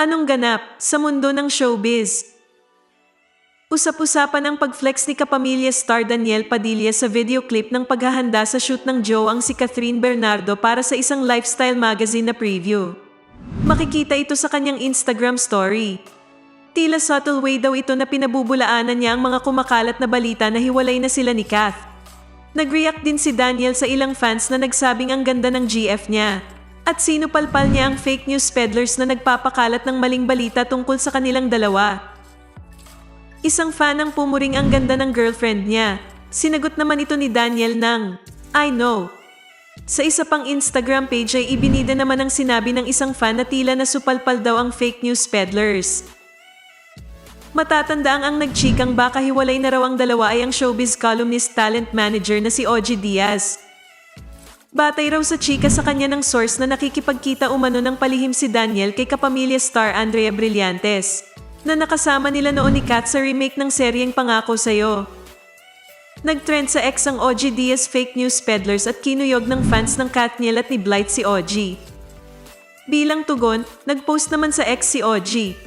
Anong ganap sa mundo ng showbiz? Usap-usapan ang pag-flex ni kapamilya star Daniel Padilla sa video clip ng paghahanda sa shoot ng Joe ang si Catherine Bernardo para sa isang lifestyle magazine na preview. Makikita ito sa kanyang Instagram story. Tila subtle way daw ito na pinabubulaanan niya ang mga kumakalat na balita na hiwalay na sila ni Kath. Nag-react din si Daniel sa ilang fans na nagsabing ang ganda ng GF niya. At sinupalpal niya ang fake news peddlers na nagpapakalat ng maling balita tungkol sa kanilang dalawa. Isang fan ang pumuring ang ganda ng girlfriend niya. Sinagot naman ito ni Daniel ng, I know. Sa isa pang Instagram page ay ibinida naman ang sinabi ng isang fan na tila na supalpal daw ang fake news peddlers. Matatandaan ang nagchikang baka hiwalay na raw ang dalawa ay ang showbiz columnist talent manager na si Oji Diaz. Batay raw sa chika sa kanya ng source na nakikipagkita umano ng palihim si Daniel kay kapamilya star Andrea Brillantes, na nakasama nila noon ni Kat sa remake ng seryeng Pangako Sa'yo. Nagtrend sa ex ang Oji Diaz fake news peddlers at kinuyog ng fans ng Katniel at ni Blight si Oji. Bilang tugon, nagpost naman sa ex si Oji.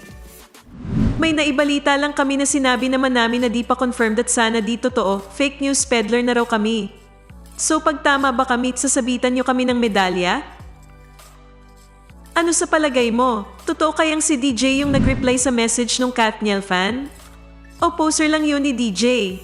May naibalita lang kami na sinabi naman namin na di pa confirmed at sana di totoo, fake news peddler na raw kami. So pag tama ba kami, sasabitan nyo kami ng medalya? Ano sa palagay mo? Totoo kayang si DJ yung nag-reply sa message ng Katniel fan? O poser lang yun ni DJ?